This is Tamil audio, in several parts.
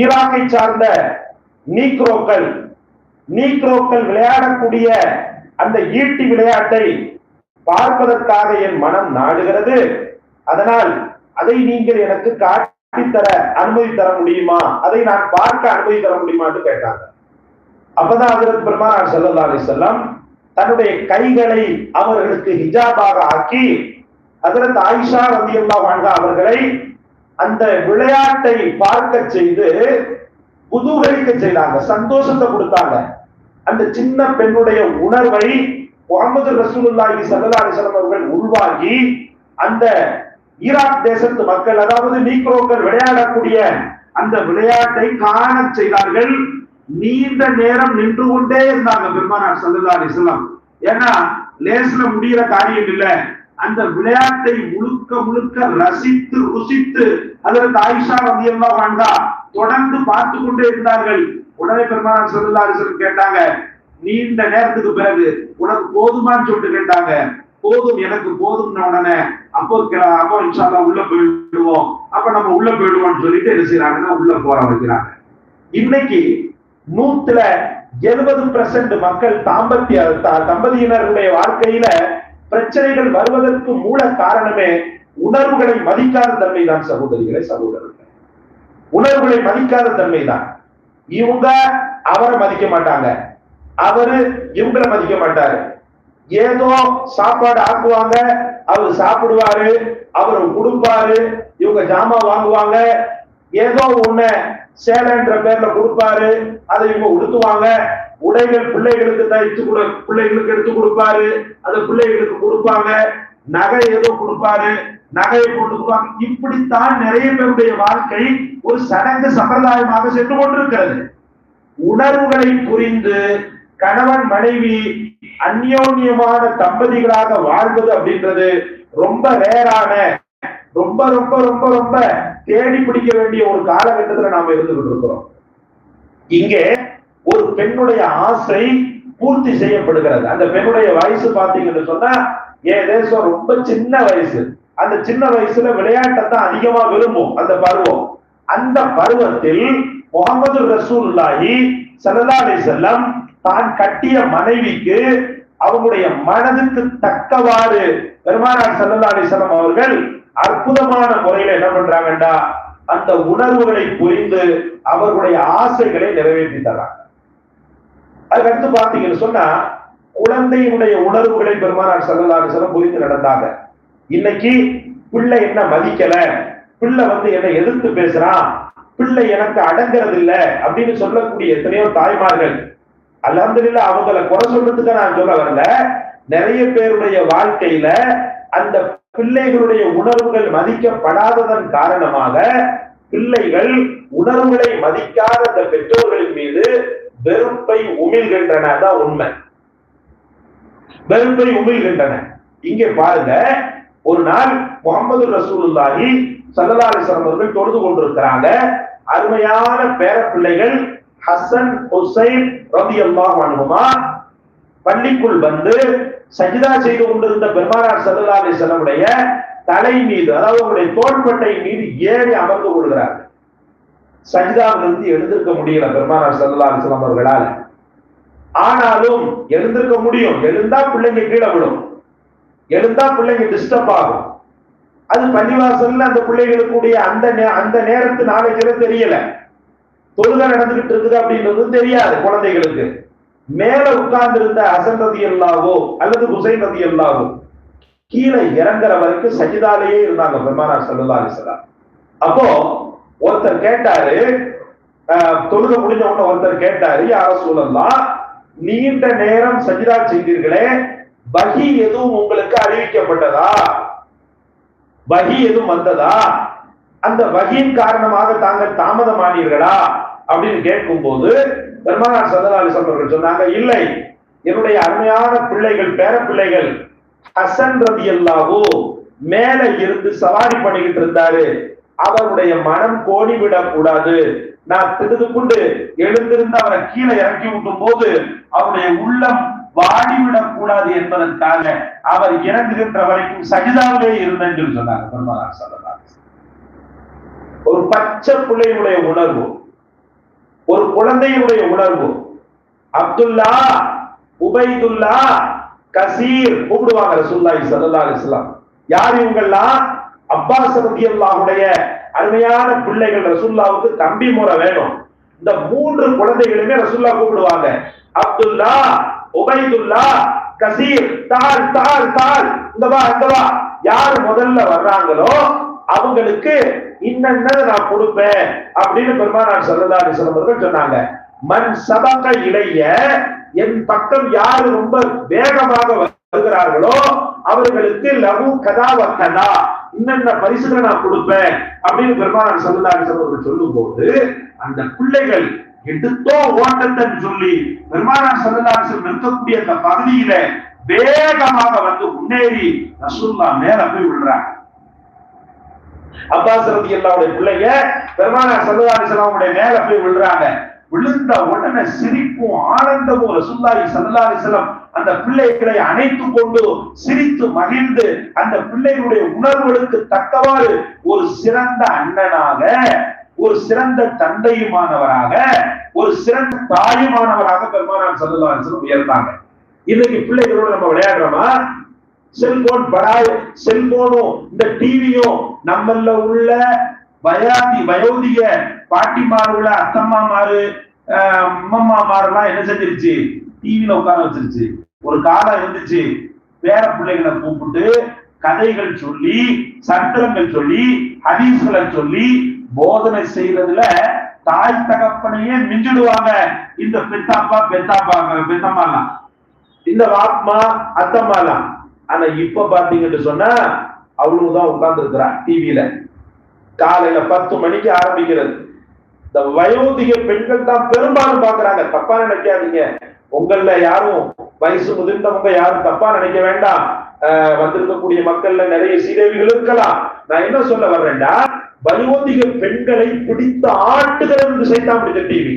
ஈராக்கை சார்ந்த நீக்ரோக்கள் நீக்ரோக்கள் விளையாடக்கூடிய அந்த ஈட்டி விளையாட்டை பார்ப்பதற்காக என் மனம் நாடுகிறது. அதனால் அதை நீங்கள் எனக்கு காட்டித்தர அனுமதி தர முடியுமா? அதை நான் பார்க்க அனுமதி தர முடியுமான்னு கேட்டாங்க அப்பதான் அதற்கு பெருமானார் செல்லல்லா அலி செல்லம் தன்னுடைய கைகளை அவர்களுக்கு ஹிஜாபாக ஆக்கி அதற்கு ஆயிஷா ரதியுல்லா வாழ்ந்த அவர்களை அந்த விளையாட்டை பார்க்க செய்து குதூகலிக்க செய்தாங்க. சந்தோஷத்தை கொடுத்தாங்க. அந்த சின்ன பெண்ணுடைய உணர்வை முகமது ரசூலுல்லாஹி ஸல்லல்லாஹு அலைஹி அவர்கள் உருவாகி அந்த ஈராக் தேசத்து மக்கள் அதாவது நீக்ரோக்கள் விளையாடக்கூடிய அந்த விளையாட்டை காண செய்தார்கள். நீண்ட நேரம் நின்று கொண்டே இருந்தாங்க பெருமானார் ஸல்லல்லாஹு அலைஹி ஏன்னா லேஸ்ல முடிகிற காரியம் இல்லை. அந்த விளையாட்டை முழுக்க முழுக்க ரசித்து ருசித்து அதற்கு ஆயிஷா மதியம்மா வாழ்ந்தா தொடர்ந்து பார்த்து கொண்டே இருந்தார்கள். உடனே பெருமானார் ஸல்லல்லாஹு கேட்டாங்க நீண்ட நேரத்துக்கு பிறகு உனக்கு போதுமான்னு சொல்லிட்டு கேட்டாங்க. போதும் எனக்கு போதும் உடனே அப்போ கே- அப்போ இன்ஷால்லா உள்ள போயிடுவோம். அப்ப நம்ம உள்ள போயிடுவோம்னு சொல்லிட்டு என்ன செய்யறாங்கன்னா உள்ள போற வைக்கிறாங்க இன்னைக்கு நூத்துல எழுபது பெர்சென்ட் மக்கள் தாம்பத்திய தம்பதியினருடைய வாழ்க்கையில பிரச்சனைகள் வருவதற்கு மூல காரணமே உணர்வுகளை மதிக்காத தன்மை தான் சகோதரிகளை சகோதரர்கள். உணர்வுகளை மதிக்காத தன்மை தான் இவங்க அவரை மதிக்க மாட்டாங்க. அவரு இவங்களை மதிக்க மாட்டாரு. ஏதோ சாப்பாடு ஆக்குவாங்க அவர் சாப்பிடுவாரு அவர் கொடுப்பாரு இவங்க ஜாமான் வாங்குவாங்க. ஏதோ ஒண்ணு சேலைன்ற பேர்ல கொடுப்பாரு அதை இவங்க உடுத்துவாங்க. உடைகள் பிள்ளைகளுக்கு தைச்சு கொடு பிள்ளைகளுக்கு எடுத்து கொடுப்பாரு. அந்த பிள்ளைகளுக்கு கொடுப்பாங்க. நகை ஏதோ கொடுப்பாரு. நகையை போட்டு கொடுப்பாங்க இப்படித்தான் நிறைய பேருடைய வாழ்க்கை ஒரு சடங்கு சம்பிரதாயமாக சென்று கொண்டிருக்கிறது. உணர்வுகளை புரிந்து கணவன் மனைவி அந்யோன்யமான தம்பதிகளாக வாழ்வது அப்படின்றது ரொம்ப ரேரான ரொம்ப ரொம்ப ரொம்ப ரொம்ப தேடி பிடிக்க வேண்டிய ஒரு காலகட்டத்துல நாம இருந்துகிட்டு இருக்கிறோம். இங்கே ஒரு பெண்ணுடைய ஆசை பூர்த்தி செய்யப்படுகிறது. அந்த பெண்ணுடைய வயசு பாத்தீங்கன்னு சொன்னா என் தேசம் ரொம்ப சின்ன வயசு. அந்த சின்ன வயசுல விளையாட்டை தான் அதிகமா விரும்பும் அந்த பருவம். அந்த பருவத்தில் முகமது ரசூல்லாஹி ஸல்லல்லாஹு அலைஹி செல்லம் தான் கட்டிய மனைவிக்கு அவங்களுடைய மனதுக்கு தக்கவாறு பெருமானார் ஸல்லல்லாஹு அலைஹி அவர்கள் அற்புதமான முறையில என்ன பண்றாங்கடா அந்த உணர்வுகளை புரிந்து அவர்களுடைய ஆசைகளை நிறைவேற்றி அது அதுக்கடுத்து பாத்தீங்கன்னு சொன்னா குழந்தையினுடைய உணர்வுகளை பெருமானார் ஸல்லல்லாஹு அலைஹி புரிந்து நடந்தாங்க. இன்னைக்கு பிள்ளை என்ன மதிக்கல? பிள்ளை வந்து என்னை எதிர்த்து பேசுறான் பிள்ளை எனக்கு அடங்கிறது இல்ல அப்படின்னு சொல்லக்கூடிய எத்தனையோ தாய்மார்கள் அல்ஹம்துலில்லாஹ் அவங்கள குறை சொல்றதுக்கு நான் சொல்ல வரல. நிறைய பேருடைய வாழ்க்கையில அந்த பிள்ளைகளுடைய உணர்வுகள் மதிக்கப்படாததன் காரணமாக பிள்ளைகள் உணர்வுகளை மதிக்காத அந்த பெற்றோர்களின் மீது வெறுப்பை உமிழ்கின்றன. அதான் உண்மை. வெறுப்பை உமிழ்கின்றன. இங்கே பாருங்க ஒரு நாள் முகமது ரசூலுல்லாஹி ஸல்லல்லாஹு அலைஹி அவர்கள் தொழுது கொண்டிருக்கிறாங்க. அருமையான பேர பிள்ளைகள் ஹசன் ஹுசைன் ரலியல்லாஹு அன்ஹுமா பள்ளிக்குள் வந்து சஜிதா செய்து கொண்டிருந்த பெருமானார் ஸல்லல்லாஹு அலைஹி தலை மீது அதாவது அவருடைய தோள்பட்டை மீது ஏறி அமர்ந்து கொள்கிறார்கள். சஜிதாவிலிருந்து எழுந்திருக்க முடியல பெருமானார் ஸல்லல்லாஹு அலைஹி அவர்களால். ஆனாலும் எழுந்திருக்க முடியும். எழுந்தா பிள்ளைங்க கீழே விடும் எழுந்தா பிள்ளைங்க டிஸ்டர்ப் ஆகும். அது பள்ளிவாசல்ல அந்த பிள்ளைகளுக்குடைய அந்த அந்த நேரத்து நாளைக்கு தெரியல. தொழுகை நடந்துகிட்டு இருக்குது அப்படின்றது தெரியாது குழந்தைகளுக்கு. மேல உட்கார்ந்து இருந்த அசன் ரதி அல்லாவோ அல்லது குசைன் ரதி அல்லாவோ கீழே இறங்குற வரைக்கும் சஜிதாலேயே இருந்தாங்க பெருமானார் ஸல்லல்லாஹு அலைஹி அப்போ ஒருத்தர் கேட்டாரு தொழுக முடிஞ்ச உடனே ஒருத்தர் கேட்டாரு யார சூழல்லாம் நீண்ட நேரம் சஜிதா செய்தீர்களே வகி எதுவும் உங்களுக்கு அறிவிக்கப்பட்டதா? வகி எதுவும் வந்ததா? அந்த வகியின் காரணமாக தாங்கள் தாமதமானீர்களா? அப்படின்னு கேட்கும்போது பெருமானார் சல்லல்லாஹு அலைஹி அவர்கள் சொன்னாங்க இல்லை என்னுடைய அருமையான பிள்ளைகள் பேர பிள்ளைகள் ஹசன் அல்லாவோ மேல இருந்து சவாரி பண்ணிக்கிட்டு இருந்தாரு. அவருடைய மனம் கோடிவிடக் கூடாது. நான் திடுதுக்குண்டு எழுந்திருந்து அவரை கீழே இறக்கி விட்டும் போது அவருடைய உள்ளம் வாடிவிடக் கூடாது என்பதற்காக அவர் இறங்குகின்ற வரைக்கும் சகிதாவே இருந்தேன் என்று சொன்னார் பெருமானார் ஒரு பச்சை பிள்ளையுடைய உணர்வு ஒரு குழந்தையுடைய உணர்வு அப்துல்லா உபைதுல்லா கசீர் கூப்பிடுவாங்க ரசூல்லாய் சல்லா அலிஸ்லாம் யார் இவங்கெல்லாம்? அப்பாஸ் ரதியல்லாஹுடைய அருமையான பிள்ளைகள் ரசுல்லாவுக்கு தம்பி முறை வேணும். இந்த மூன்று குழந்தைகளுமே ரசுல்லா கூப்பிடுவாங்க. அப்துல்லா உபைதுல்லா கசீர் தால் தால் தால். இந்த வா இந்த வா. யார் முதல்ல வர்றாங்களோ அவங்களுக்கு இன்னென்ன நான் கொடுப்பேன் அப்படின்னு பெருமானார் சல்லா அலிஸ்லாம் சொன்னாங்க. மண் சபக இளைய என் பக்கம் யாரு ரொம்ப வேகமாக வருகிறார்களோ அவர்களுக்கு லகு கதா கதா. இன்னென்ன பரிசுகளை நான் கொடுப்பேன் அப்படின்னு பெருமானார் சல்லா அலிஸ்லாம் அவர்கள் சொல்லும் போது அந்த பிள்ளைகள் எடுத்தோ ஓட்டத்தன் சொல்லி பெருமானார் சல்லா நிற்கக்கூடிய அந்த பகுதியில வேகமாக வந்து முன்னேறி ரசூல்லா மேல போய் விடுறாங்க அப்பாஸ் ரதி அல்லாவுடைய பிள்ளைங்க பெருமானார் சல்லா அலிஸ்லாமுடைய மேல போய் விழுறாங்க. விழுந்த உடனே சிரிப்பும் ஆனந்தமும் ரசுல்லாஹி சல்லா அந்த பிள்ளைகளை அணைத்து கொண்டு சிரித்து மகிழ்ந்து அந்த பிள்ளைகளுடைய உணர்வுகளுக்கு தக்கவாறு ஒரு சிறந்த அண்ணனாக ஒரு சிறந்த தந்தையுமானவராக ஒரு சிறந்த தாயுமானவராக பெருமானார் சல்லா உயர்ந்தாங்க. இன்னைக்கு பிள்ளைகளோட நம்ம விளையாடுறோமா? செல்போன் படாய் செல்போனும் இந்த டிவியும் நம்மள உள்ள வயாதி வயோதிக பாட்டிமாருல அம்மம்மா அம்மம்மாமாரெல்லாம் என்ன செஞ்சிருச்சு? டிவியில உட்கார வச்சிருச்சு. ஒரு காலம் இருந்துச்சு பேர பிள்ளைகளை கூப்பிட்டு கதைகள் சொல்லி சத்திரங்கள் சொல்லி ஹதீஸ்களை சொல்லி போதனை செய்யறதுல தாய் தகப்பனையே மிஞ்சிடுவாங்க. இந்த பெத்தாப்பா பெத்தாப்பா பெத்தம்மாலாம். இந்த வாத்மா அத்தம்மாலாம். ஆனா இப்ப பாத்தீங்கன்னு சொன்னா அவ்வளவுதான் உட்கார்ந்து இருக்கிறான் டிவியில காலையில பத்து மணிக்கு ஆரம்பிக்கிறது. இந்த வயோதிக பெண்கள் தான் பெரும்பாலும் பாக்குறாங்க தப்பா நினைக்காதீங்க. உங்கள யாரும் வயசு முதிர்ந்தவங்க யாரும் தப்பா நினைக்க வேண்டாம். வந்திருக்கக்கூடிய மக்கள்ல நிறைய சீதேவிகள் இருக்கலாம். நான் என்ன சொல்ல வர்றேன்டா? வயோதிக பெண்களை பிடித்த ஆட்டுகள் என்று சைத்தான் பிடித்த டிவி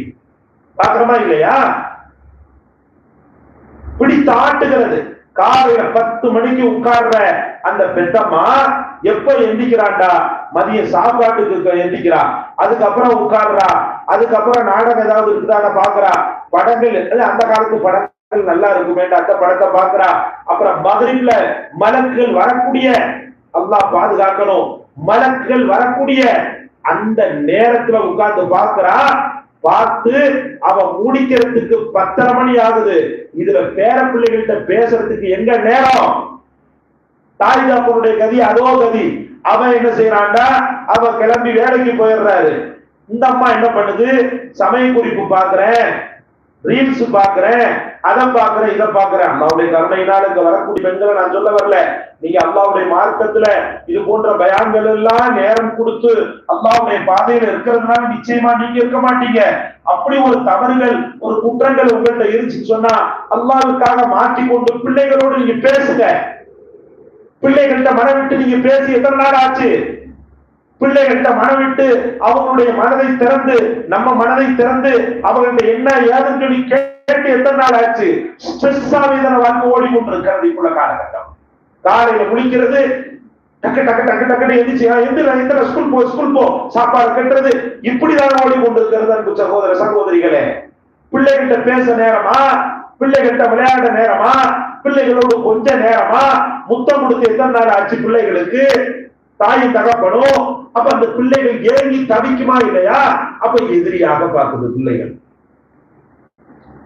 பாக்குறமா இல்லையா? பிடித்த ஆட்டுகிறது காலையில பத்து மணிக்கு உட்கார்ற அந்த பெத்தம்மா எப்ப எந்திக்கிறான்டா? மதிய சாப்பாட்டுக்கு எந்திக்கிறா. அதுக்கப்புறம் உட்கார்றா. அதுக்கப்புறம் நாடகம் ஏதாவது இருக்குதான பாக்குறா. படங்கள் அந்த காலத்து படங்கள் நல்லா இருக்குமே அந்த படத்தை பாக்குறா. அப்புறம் மதுரையில மலக்குகள் வரக்கூடிய அல்லா பாதுகாக்கணும். மலக்குகள் வரக்கூடிய அந்த நேரத்துல உட்கார்ந்து பாக்குறா. பார்த்து அவ முடிக்கிறதுக்கு பத்தரை மணி ஆகுது. இதுல பேர பிள்ளைகள்கிட்ட பேசுறதுக்கு எங்க நேரம்? தாய் தாப்பனுடைய கதி அதோ கதி. அவன் என்ன செய்யறான்டா அவ கிளம்பி வேலைக்கு போயிடுறாரு. இந்த அம்மா என்ன பண்ணுது? சமய குறிப்பு பாக்குறேன் ரீல்ஸ் பாக்குறேன் அதை பாக்குறேன் இதை பாக்குறேன் அல்லாவுடைய கருணையினால் இங்க வரக்கூடிய பெண்களை நான் சொல்ல வரல. நீங்க அல்லாவுடைய மார்க்கத்துல இது போன்ற பயான்கள் எல்லாம் நேரம் கொடுத்து அல்லாவுடைய பாதையில இருக்கிறதுனால நிச்சயமா நீங்க இருக்க மாட்டீங்க. அப்படி ஒரு தவறுகள் ஒரு குற்றங்கள் உங்கள்கிட்ட இருந்துச்சு சொன்னா அல்லாவுக்காக மாற்றிக்கொண்டு பிள்ளைகளோடு நீங்க பேசுங்க. பிள்ளைகள்கிட்ட மனம் விட்டு நீங்க பேசி எத்தனை நாள் ஆச்சு? பிள்ளைகள்கிட்ட மனவிட்டு விட்டு அவங்களுடைய மனதை திறந்து நம்ம மனதை திறந்து அவங்கள்ட்ட என்ன ஏதுன்னு சொல்லி கேட்டு எத்தனை நாள் ஆச்சு? ஸ்ட்ரெஸ்ஸாவே இதனை வாழ்க்கை ஓடிக்கொண்டிருக்கிறது இப்ப காலகட்டம். காலையில முடிக்கிறது டக்கு டக்கு டக்கு டக்குன்னு எந்திரிச்சு எந்திர எந்திர ஸ்கூல் போ ஸ்கூல் போ சாப்பாடு கட்டுறது. இப்படிதான் ஓடிக்கொண்டிருக்கிறது அன்பு சகோதர சகோதரிகளே. பிள்ளைகிட்ட பேச நேரமா? பிள்ளைகிட்ட விளையாட நேரமா? பிள்ளைகளோடு கொஞ்ச நேரமா? முத்தம் கொடுத்து எத்தனை நாள் ஆச்சு பிள்ளைகளுக்கு? தாயும் தகப்பனும் அப்ப அந்த பிள்ளைகள் ஏங்கி தவிக்குமா இல்லையா? அப்ப எதிரியாக பார்க்குது பிள்ளைகள்.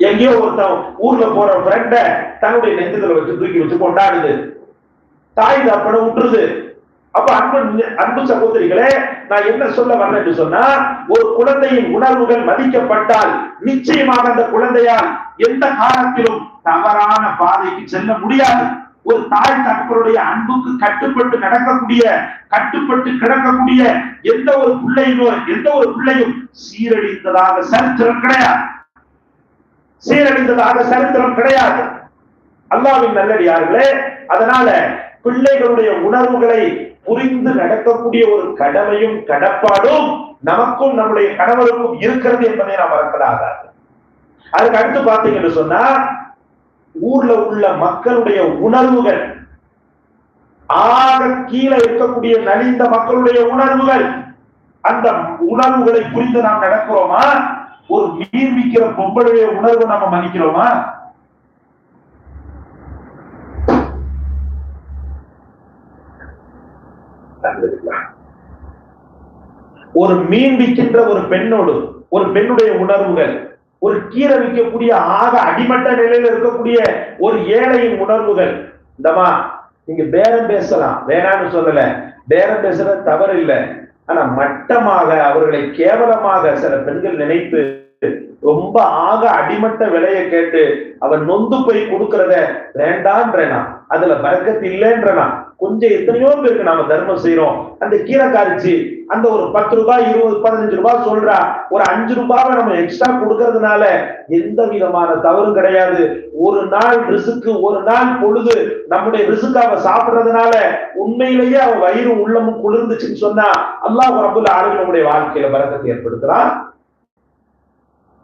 எங்கேயோ ஒருத்தன் ஊர்ல போற ஃப்ரெண்ட தன்னுடைய நெஞ்சுகளை வச்சு தூக்கி வச்சு கொண்டாடுது. தாய் தப்பனை விட்டுருது அப்ப அன்பு அன்பு சகோதரிகளே நான் என்ன சொல்ல வர்றேன்னு சொன்னா ஒரு குழந்தையின் உணர்வுகள் மதிக்கப்பட்டால் நிச்சயமாக அந்த குழந்தையால் எந்த காலத்திலும் தவறான பாதைக்கு செல்ல முடியாது. ஒரு தாய் தகவலுடைய அன்புக்கு கட்டுப்பட்டு நடக்கக்கூடிய கட்டுப்பட்டு கிடக்கக்கூடிய எந்த ஒரு பிள்ளையுமோ எந்த ஒரு பிள்ளையும் சீரழிந்ததாக சரித்திரம் கிடையாது. சீரழிந்ததாக சரித்திரம் கிடையாது. அல்லாவின் நல்லடியார்களே அதனால பிள்ளைகளுடைய உணர்வுகளை புரிந்து நடக்கக்கூடிய ஒரு கடமையும் கடப்பாடும் நமக்கும் நம்முடைய கணவருக்கும் இருக்கிறது என்பதை நாம் மறக்கலாகாது அதுக்கு அடுத்து பார்த்தீங்கன்னு சொன்னா ஊர்ல உள்ள மக்களுடைய உணர்வுகள். ஆக கீழே இருக்கக்கூடிய நலிந்த மக்களுடைய உணர்வுகள். அந்த உணர்வுகளை புரிந்து நாம் நடக்கிறோமா? ஒரு மீன் விற்கிற பொம்பளுடைய உணர்வு நாம மதிக்கிறோமா? ஒரு மீன் விற்கின்ற ஒரு பெண்ணோடு ஒரு பெண்ணுடைய உணர்வுகள். ஒரு கீரை விற்கக்கூடிய ஆக அடிமட்ட நிலையில இருக்கக்கூடிய ஒரு ஏழையின் உணர்வுகள். இந்தமா நீங்க பேரம் பேசலாம். வேணாம்னு சொல்லல. பேரம் பேசுறது தவறு இல்லை ஆனா மட்டமாக அவர்களை கேவலமாக சில பெண்கள் நினைத்து ரொம்ப ஆக அடிமட்ட விலையை கேட்டு அவன் நொந்து போய் கொடுக்கறத வேண்டான்றனா. அதுல பறக்கத்து இல்லைன்றனா. கொஞ்சம் எத்தனையோ பேருக்கு நாம தர்மம் செய்யறோம் அந்த கீரை அந்த ஒரு பத்து ரூபாய் இருபது பதினஞ்சு ரூபாய் சொல்றா. ஒரு அஞ்சு ரூபாவை நம்ம எக்ஸ்ட்ரா கொடுக்கறதுனால எந்த விதமான தவறும் கிடையாது. ஒரு நாள் ரிசுக்கு ஒரு நாள் பொழுது நம்முடைய ரிசுக்கு அவ சாப்பிடுறதுனால உண்மையிலேயே அவன் வயிறு உள்ளமும் குளிர்ந்துச்சுன்னு சொன்னா அல்லாஹ் ரபுல்ல ஆளுங்க நம்முடைய வாழ்க்கையில பரக்கத்தை ஏற்படுத்துறான்.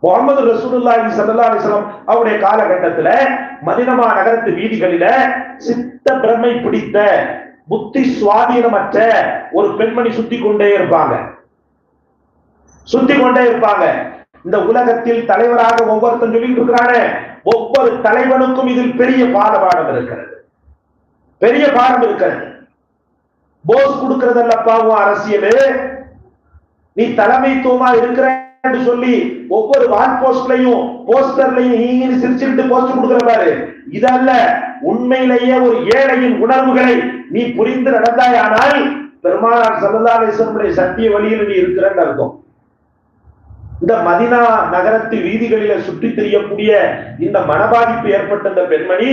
முகமது ரசூலுல்லாஹி ஸல்லல்லாஹு அலைஹி வஸல்லம் அவருடைய காலகட்டத்துல மதினமா நகரத்து வீதிகளில சித்த பிரமை பிடித்த புத்தி சுவாதீனமற்ற ஒரு பெண்மணி சுத்தி கொண்டே இருப்பாங்க. சுத்தி கொண்டே இருப்பாங்க. இந்த உலகத்தில் தலைவராக ஒவ்வொருத்தன் சொல்லிட்டு இருக்கிறானே ஒவ்வொரு தலைவனுக்கும் இதில் பெரிய பாடபாடம் இருக்கிறது. பெரிய பாடம் இருக்கிறது. போஸ் கொடுக்கறதல்லப்பா உன் அரசியல்? நீ தலைமைத்துவமா இருக்கிற சொல்லி ஒவ்வொரு வால் போஸ்ட்லயும் போஸ்டர்லயும் நீங்க சிரிச்சுட்டு போஸ்ட் கொடுக்குற பாரு. இதல்ல உண்மையிலேயே ஒரு ஏழையின் உணர்வுகளை நீ புரிந்து நடந்தாயானால் பெருமானார் சல்லல்லாசனுடைய சத்திய வழியில் நீ இருக்கிறன்னு அர்த்தம். இந்த மதினா நகரத்து வீதிகளில சுற்றி தெரியக்கூடிய இந்த மனபாதிப்பு ஏற்பட்ட இந்த பெண்மணி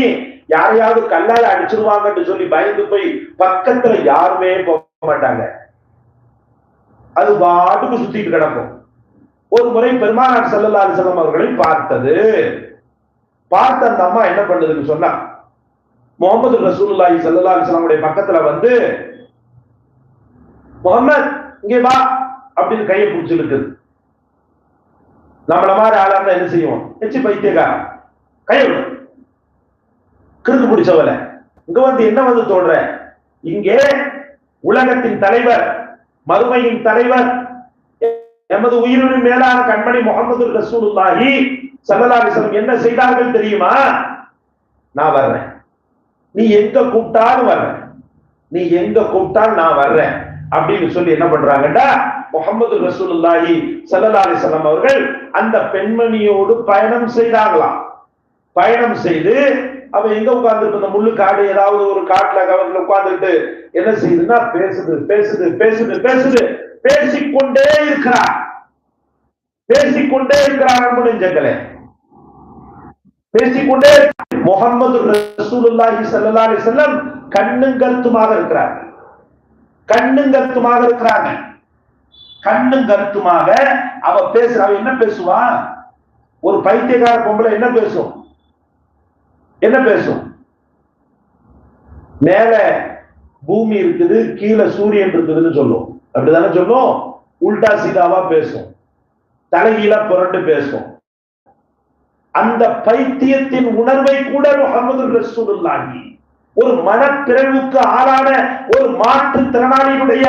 யாரையாவது கல்லால அடிச்சிருவாங்கன்னு சொல்லி பயந்து போய் பக்கத்துல யாருமே போக மாட்டாங்க. அது பாட்டுக்கு சுத்திட்டு கிடக்கும். ஒரு முறை பெருமானார் செல்லல்லா அலிசல்லம் அவர்களை பார்த்தது. பார்த்த அந்த அம்மா என்ன பண்ணுதுன்னு சொன்னா முகமது ரசூல்லாஹி சல்லா அலிஸ்லாமுடைய பக்கத்துல வந்து முகமது இங்கே வா அப்படின்னு கையை பிடிச்சிருக்கு நம்மள மாதிரி ஆளா என்ன செய்வோம்? எச்சு பைத்தியக்காரன். கையை விடு. கிறுக்கு பிடிச்சவல இங்க வந்து என்ன வந்து தோன்ற? இங்கே உலகத்தின் தலைவர் மறுமையின் தலைவர் எமது உயிரினும் மேலான கண்மணி முகமது ரசூலுல்லாஹி சல்லல்லாஹு என்ன செய்தார்கள் தெரியுமா? நான் வர்றேன். நீ எங்க கூப்பிட்டாலும் வர்றேன். நீ எங்க கூப்பிட்டாலும் நான் வர்றேன். அப்படின்னு சொல்லி என்ன பண்றாங்கடா? முகமது ரசூலுல்லாஹி சல்லல்லாஹு அலிசல்லாம் அவர்கள் அந்த பெண்மணியோடு பயணம் செய்தாங்களாம் பயணம் செய்து அவ எங்க உட்கார்ந்துட்டு இந்த முள்ளு காடு ஏதாவது ஒரு காட்டுல கவர்ல உட்கார்ந்துட்டு என்ன செய்யுதுன்னா பேசுது பேசுது பேசுது பேசுது. பேசிக்கொண்டே இருக்கிறார். பேசிக்கொண்டே இருக்கிறார் முடிஞ்சங்களே பேசிக்கொண்டே முகமது ரசூலுல்லாஹி சல்லா அலி செல்லம் கண்ணும் கருத்துமாக இருக்கிறார். கண்ணும் கருத்துமாக இருக்கிறாங்க. கண்ணும் கருத்துமாக அவ பேசுற அவ என்ன பேசுவா? ஒரு பைத்தியக்கார பொம்பளை என்ன பேசும்? என்ன பேசும்? மேல பூமி இருக்குது கீழே சூரியன் இருக்குதுன்னு சொல்லும். அப்படிதானே சொல்லும்? உல்டா சீதாவா பேசும். தலைகீழா புரண்டு பேசும். அந்த பைத்தியத்தின் உணர்வை கூட முகமது ரசூலுல்லாஹி ஒரு மனப்பிறவுக்கு ஆளான ஒரு மாற்று திறனாளியுடைய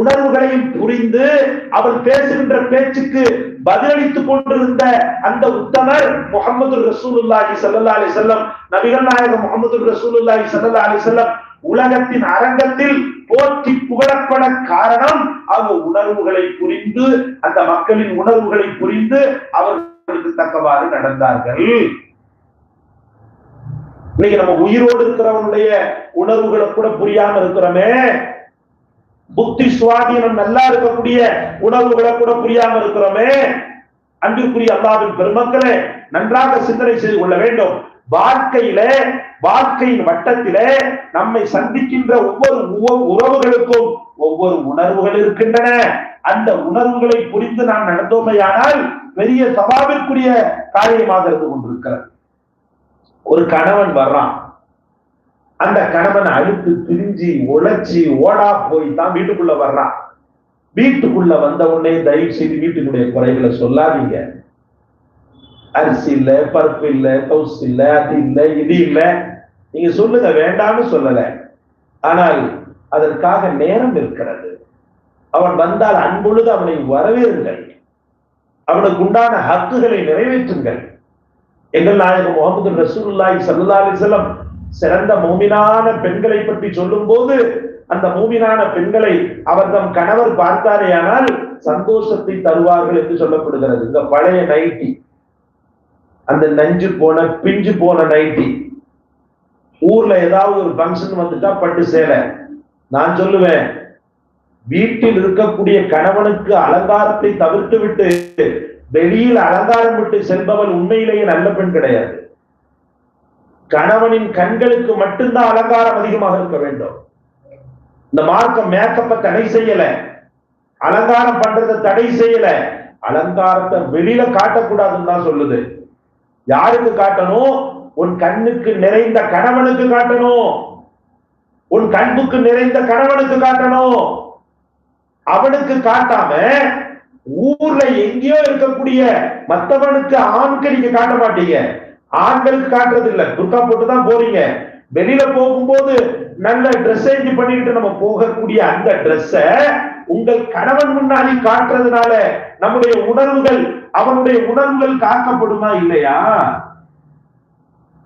உணர்வுகளையும் புரிந்து அவள் பேசுகின்ற பேச்சுக்கு பதிலளித்துக் கொண்டிருந்த அந்த உத்தமர் முகமது ரசூலுல்லாஹி சல்லா அலி செல்லம் நபிகள் நாயகம் முகமது ரசூலுல்லாஹி சல்லா அலி செல்லம் உலகத்தின் அரங்கத்தில் போற்றி புகழப்பட காரணம் அவங்க உணர்வுகளை புரிந்து அந்த மக்களின் உணர்வுகளை புரிந்து அவர்களுக்கு தக்கவாறு நடந்தார்கள். இன்னைக்கு நம்ம உயிரோடு இருக்கிறவனுடைய உணர்வுகளை கூட புரியாம இருக்கிறோமே. புத்தி சுவாதீனம் நல்லா இருக்கக்கூடிய உணர்வுகளை கூட புரியாம இருக்கிறோமே. அன்பிற்குரிய அல்லாவின் பெருமக்களே நன்றாக சிந்தனை செய்து கொள்ள வேண்டும். வாழ்க்கையில வாழ்க்கையின் வட்டத்தில நம்மை சந்திக்கின்ற ஒவ்வொரு உறவுகளுக்கும் ஒவ்வொரு உணர்வுகள் இருக்கின்றன. அந்த உணர்வுகளை புரிந்து நாம் நடந்தோமையானால் பெரிய சவாபிற்குரிய காரியமாக இருந்து கொண்டிருக்கிறது. ஒரு கணவன் வர்றான். அந்த கணவன் அழுத்து திரிஞ்சி உழைச்சி ஓடா போய் தான் வீட்டுக்குள்ள வர்றான். வீட்டுக்குள்ள வந்த உடனே தயவு செய்து வீட்டுக்குடைய குறைகளை சொல்லாதீங்க. அரிசி இல்ல பருப்பு இல்ல கவுஸ் இல்ல அது இல்ல இது இல்ல. நீங்க சொல்லுங்க வேண்டாம்னு சொல்லல. ஆனால் அதற்காக நேரம் இருக்கிறது. அவன் வந்தால் அன்பொழுது அவனை வரவேறுங்கள். அவனுக்கு உண்டான ஹக்குகளை நிறைவேற்றுங்கள். எங்கள் நாயகம் முகமது ரசூல்லாய் சல்லா அலிசல்லம் சிறந்த மூமினான பெண்களை பற்றி சொல்லும் போது அந்த மூமினான பெண்களை அவர் தம் கணவர் பார்த்தாரேயானால் சந்தோஷத்தை தருவார்கள் என்று சொல்லப்படுகிறது. இந்த பழைய நைட்டி அந்த நஞ்சு போன பிஞ்சு போன நைட்டி ஊர்ல ஏதாவது ஒரு ஃபங்க்ஷன் வந்துட்டா பட்டு சேலை. நான் சொல்லுவேன் வீட்டில் இருக்கக்கூடிய கணவனுக்கு அலங்காரத்தை தவிர்த்து விட்டு வெளியில் அலங்காரம் விட்டு செல்பவள் உண்மையிலேயே நல்ல பெண் கிடையாது. கணவனின் கண்களுக்கு மட்டும்தான் அலங்காரம் அதிகமாக இருக்க வேண்டும். இந்த மார்க்கம் மேக்கப்பை தடை செய்யல. அலங்காரம் பண்றதை தடை செய்யல. அலங்காரத்தை வெளியில காட்டக்கூடாதுன்னு தான் சொல்லுது. யாருக்கு காட்டணும்? உன் கண்ணுக்கு நிறைந்த கணவனுக்கு காட்டணும். உன் கண்புக்கு நிறைந்த கணவனுக்கு காட்டணும். அவனுக்கு காட்டாம ஊர்ல எங்கேயோ இருக்கக்கூடிய மத்தவனுக்கு ஆண்கள் நீங்க காட்ட மாட்டீங்க. ஆண்களுக்கு காட்டுறது இல்ல. துர்கா போட்டு தான் போறீங்க. வெளியில போகும்போது நல்ல ட்ரெஸ் சேஞ்ச் பண்ணிட்டு நம்ம போகக்கூடிய அந்த ட்ரெஸ்ஸை உங்கள் கணவன் முன்னாடி காட்டுறதுனால நம்முடைய உணர்வுகள் அவனுடைய உணர்வுகள் காக்கப்படுமா இல்லையா?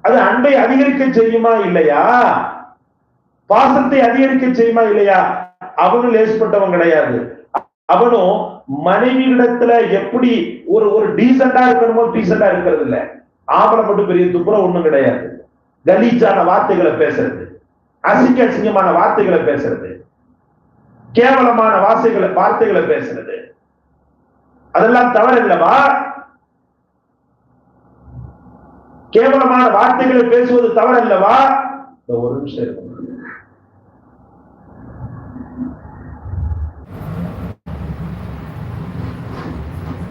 அது அன்பை அதிகரிக்க செய்யுமா இல்லையா? பாசத்தை அதிகரிக்க செய்யுமா இல்லையா? அவனும் லேசப்பட்டவன் கிடையாது. அவனும் மனைவியிடத்துல எப்படி ஒரு ஒரு டீசெண்டா இருக்கணுமோ டீசெண்டா இருக்கிறது இல்ல ஆம்பளை மட்டும் பெரிய துப்புரம் ஒண்ணும் கிடையாது. கலீச்சான வார்த்தைகளை பேசுறது. அசிங்க அசிங்கமான வார்த்தைகளை பேசுறது. கேவலமான வாசைகளை வார்த்தைகளை பேசுறது. அதெல்லாம் தவறு இல்லவா கேவலமான வார்த்தைகளை பேசுவது தவறு அல்லவா ஒரு நிமிஷம்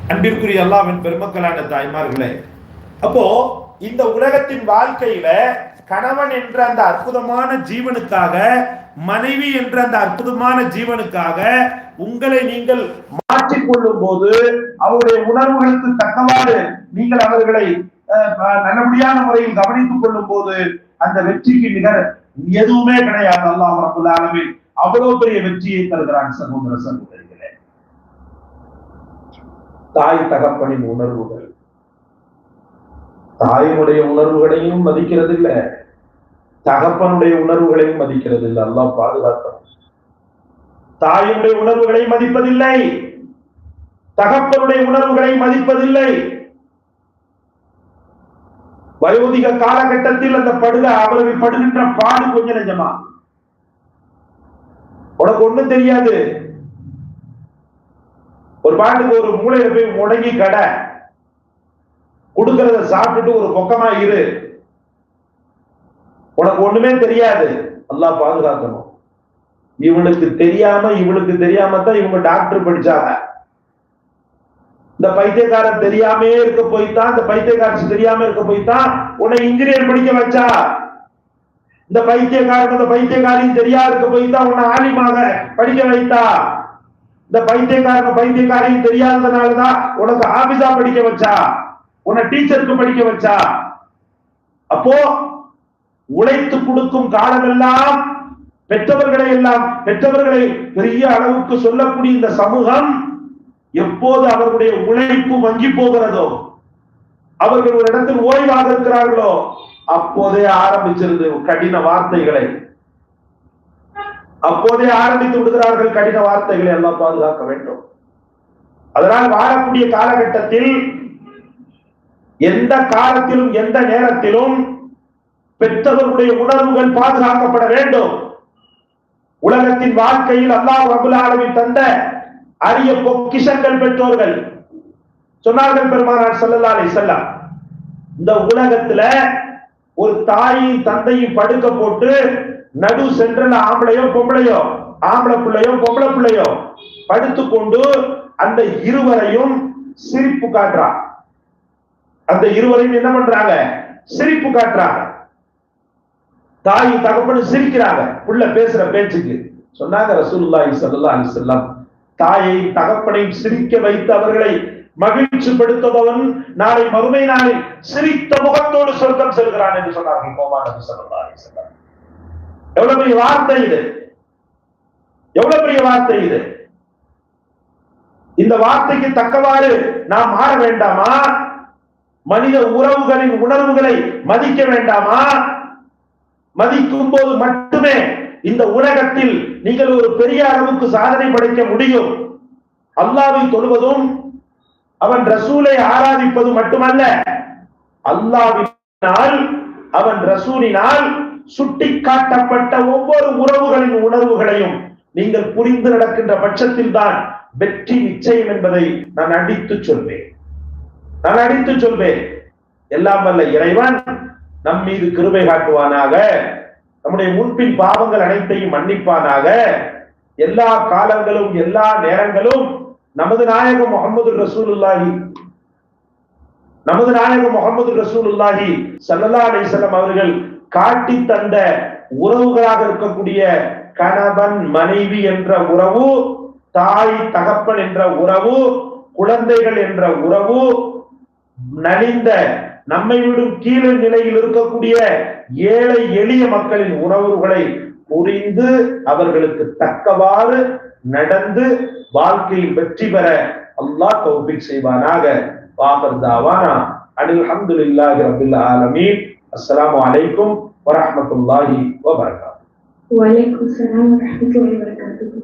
அன்பிற்குரிய அல்லாவின் பெருமக்களான தாய்மார்களே அப்போ இந்த உலகத்தின் வாழ்க்கையில கணவன் என்ற அந்த அற்புதமான ஜீவனுக்காக மனைவி என்ற அந்த அற்புதமான ஜீவனுக்காக உங்களை நீங்கள் மாற்றிக்கொள்ளும் போது அவருடைய உணர்வுகளுக்கு தக்கவாறு நீங்கள் அவர்களை நல்லபடியான முறையில் கவனித்துக் கொள்ளும் போது அந்த வெற்றிக்கு நிகர் எதுவுமே கிடையாது. அல்லாஹ் ரபுல் ஆலமின் அவ்வளவு பெரிய வெற்றியை தருகிறான் சகோதர சகோதரிகளே. தாய் தகப்பனின் உணர்வுகள் தாயினுடைய உணர்வுகளையும் மதிக்கிறது இல்லை தகப்பனுடைய உணர்வுகளையும் மதிக்கிறது இல்லை அல்லாஹ் பாதுகாக்கணும் தாயினுடைய உணர்வுகளை மதிப்பதில்லை. தகப்பனுடைய உணர்வுகளை மதிப்பதில்லை. வயோதிக காலகட்டத்தில் அந்த படுகை அவ்வளவு படுகின்ற பாடு கொஞ்சம் நெஞ்சமா? உனக்கு ஒண்ணும் தெரியாது. ஒரு பாட்டுக்கு ஒரு மூளையில போய் முடங்கி கடை. கொடுக்கறத சாப்பிட்டுட்டு ஒரு பொக்கமா இரு. உனக்கு ஒண்ணுமே தெரியாது. நல்லா பாதுகாக்கணும். இவனுக்கு தெரியாம இவனுக்கு தெரியாம தான் இவங்க டாக்டர் படிச்சாங்க. இந்த பைத்தியக்காரன் தெரியாமே இருக்க போய்தான் இந்த பைத்தியக்காரன் தெரியாம இருக்க போய்த்தான் உன்னை இன்ஜினியர் படிக்க வச்சா. இந்த பைத்தியக்காரன் இந்த பைத்தியக்காரியும் தெரியா இருக்க போய்த்தான் உன்னை ஆலிமாக படிக்க வைத்தா. இந்த பைத்தியக்காரன் பைத்தியக்காரியும் தெரியாததுனாலதான் உனக்கு ஆபிசா படிக்க வச்சா. உன்னை டீச்சருக்கு படிக்க வச்சா? அப்போ உழைத்து கொடுக்கும் காலமெல்லாம் பெற்றவர்களை எல்லாம் பெற்றவர்களை பெரிய அளவுக்கு சொல்லக்கூடிய இந்த சமூகம் எப்போது அவர்களுடைய உழைப்பு வங்கி போகிறதோ அவர்கள் ஒரு இடத்தில் ஓய்வாக இருக்கிறார்களோ அப்போதே ஆரம்பிச்சிருந்து கடின வார்த்தைகளை. அப்போதே ஆரம்பித்து விடுகிறார்கள் கடின வார்த்தைகளை எல்லாம் பாதுகாக்க வேண்டும். அதனால் வாழக்கூடிய காலகட்டத்தில் எந்த காலத்திலும் எந்த நேரத்திலும் பெற்றவர்களுடைய உணர்வுகள் பாதுகாக்கப்பட வேண்டும். உலகத்தின் வாழ்க்கையில் அல்லாஹ் ரபுல் தந்த அரிய பொக்கிஷங்கள் பெற்றோர்கள் சொன்னார்கள் பெருமானார் ஸல்லல்லாஹு அலைஹி செல்லாம் இந்த உலகத்துல ஒரு தாயும் தந்தையும் படுக்க போட்டு நடு சென்ற ஆம்பளையோ பொம்பளையோ ஆம்பளை பிள்ளையோ பொம்பளை பிள்ளையோ படுத்துக்கொண்டு அந்த இருவரையும் சிரிப்பு காட்டுறான். அந்த இருவரையும் என்ன பண்றாங்க? சிரிப்பு காட்டுறாங்க. தாய் தகப்பனு சிரிக்கிறாங்க. புள்ள பேசுற பேச்சுக்கு. சொன்னாங்க ரசூலுல்லாஹி ஸல்லல்லாஹு அலைஹி வஸல்லம் தாயை தகப்பனை சிரிக்க வைத்து அவர்களை மகிழ்ச்சிப்படுத்துபவன் நாளை மறுமை நாளில் சிரித்த முகத்தோடு சொர்க்கம் செல்கிறான் என்று சொன்னார்கள் கோமா நபி ஸல்லல்லாஹு அலைஹி வஸல்லம். எவ்வளவு பெரிய வார்த்தை இது. எவ்வளவு பெரிய வார்த்தை இது. இந்த வார்த்தைக்கு தக்கவாறு நாம் மாற வேண்டாமா? மனித உறவுகளின் உணர்வுகளை மதிக்க வேண்டாமா? மதிக்கும் போது மட்டுமே இந்த உலகத்தில் நீங்கள் ஒரு பெரிய அளவுக்கு சாதனை படைக்க முடியும். அல்லாவை தொழுவதும் அவன் ரசூலை ஆராதிப்பது மட்டுமல்ல அல்லாவினால் அவன் ரசூலினால் சுட்டி காட்டப்பட்ட ஒவ்வொரு உறவுகளின் உணர்வுகளையும் நீங்கள் புரிந்து நடக்கின்ற பட்சத்தில் தான் வெற்றி நிச்சயம் என்பதை நான் அடித்து சொல்வேன். நான் அடித்து சொல்வேன். எல்லாம் வல்ல இறைவன் நம் மீது கிருபை காட்டுவானாக. நம்முடைய முன்பின் பாவங்கள் அனைத்தையும் மன்னிப்பானாக. எல்லா காலங்களும் எல்லா நேரங்களும் நமது நாயகம் முகமது ரசூலுல்லாஹி நமது நாயகம் முகமது ரசூலுல்லாஹி சல்லல்லா அலிசல்லம் அவர்கள் காட்டி தந்த உறவுகளாக இருக்கக்கூடிய கணவன் மனைவி என்ற உறவு தாய் தகப்பன் என்ற உறவு குழந்தைகள் என்ற உறவு நலிந்த நம்மை விடும் கீழே நிலையில் இருக்கக்கூடிய ஏழை எளிய மக்களின் உணர்வுகளை புரிந்து அவர்களுக்கு தக்கவாறு நடந்து வாழ்க்கையில் வெற்றி பெற அல்லாஹ் தௌபிக் செய்வானாக. பாபர் தாவானா அனில் அஹமதுல்லாஹி ரபில் ஆலமீன். அஸ்ஸலாமு அலைக்கும் வரஹ்மத்துல்லாஹி வபரகாத்துஹு வலைக்கும் சலாம் வரஹ்மத்துல்லாஹி வபரகாத்துஹு.